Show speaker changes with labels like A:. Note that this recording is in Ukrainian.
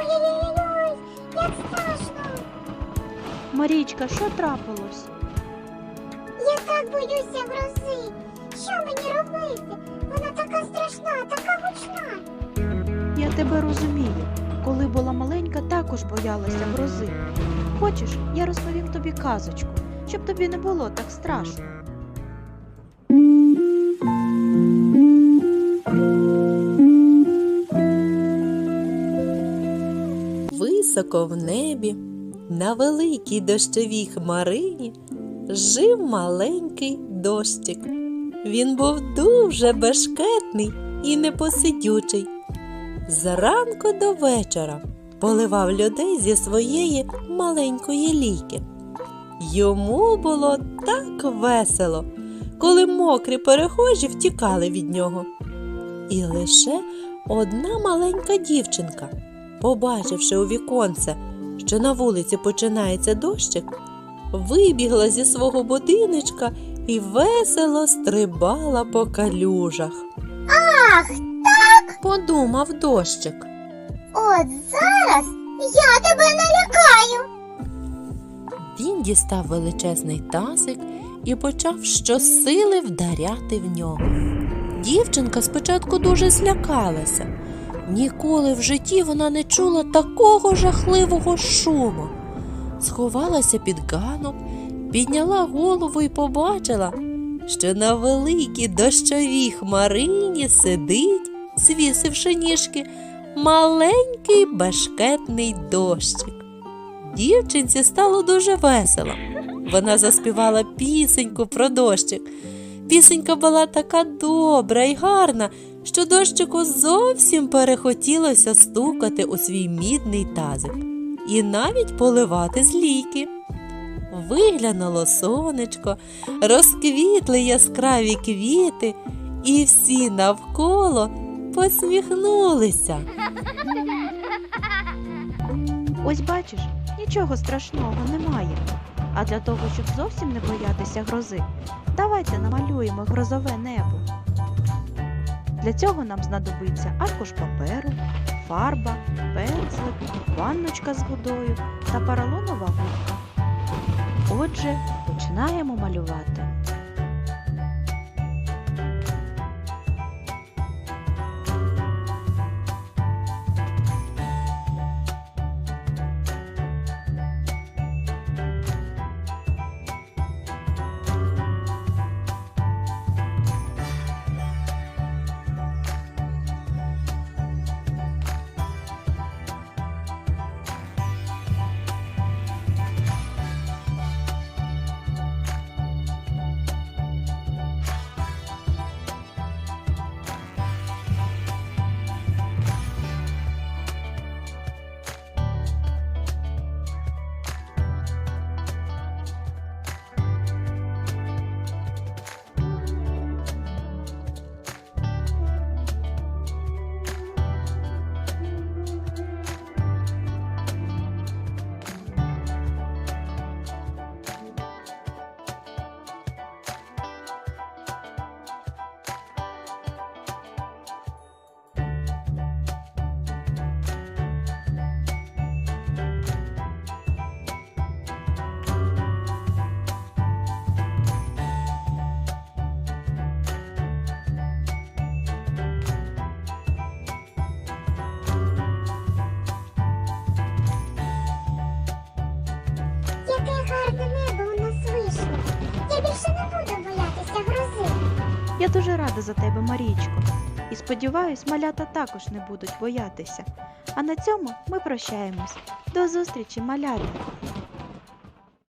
A: Ой-ой-ой, як страшно.
B: Марічка, що трапилось?
A: Я так боюся грози. Що мені робити? Вона така страшна, така гучна.
B: Я тебе розумію. Коли була маленька, також боялася грози. Хочеш, я розповім тобі казочку, щоб тобі не було так страшно.
C: Високо в небі, на великій дощовій хмарині, жив маленький дощик. Він був дуже бешкетний і непосидючий. Зранку до вечора поливав людей зі своєї маленької лійки. Йому було так весело, коли мокрі перехожі втікали від нього. І лише одна маленька дівчинка побачивши у віконце, що на вулиці починається дощик, вибігла зі свого будиночка і весело стрибала по калюжах.
A: Ах, так.
C: Подумав дощик.
A: от зараз я тебе налякаю.
C: Він дістав величезний тазик і почав щосили вдаряти в нього. Дівчинка спочатку дуже злякалася. Ніколи в житті вона не чула такого жахливого шуму. Сховалася під ганок, підняла голову і побачила, що на великій дощовій хмарині сидить, звісивши ніжки, маленький башкетний дощик. Дівчинці стало дуже весело. Вона заспівала пісеньку про дощик. Пісенька була така добра і гарна, що дощику зовсім перехотілося стукати у свій мідний тазик і навіть поливати з. Виглянуло сонечко, розквітли яскраві квіти, і всі навколо посміхнулися.
B: Ось бачиш, нічого страшного немає. А для того, щоб зовсім не боятися грози, давайте намалюємо грозове небо. Для цього нам знадобиться аркуш паперу, фарба, пензлик, ванночка з водою та поролонова губка. Отже, починаємо малювати.
A: Більше не буду боятися грози.
B: Я дуже рада за тебе, Марічко. І сподіваюсь, малята також не будуть боятися. А на цьому ми прощаємось. До зустрічі, малята!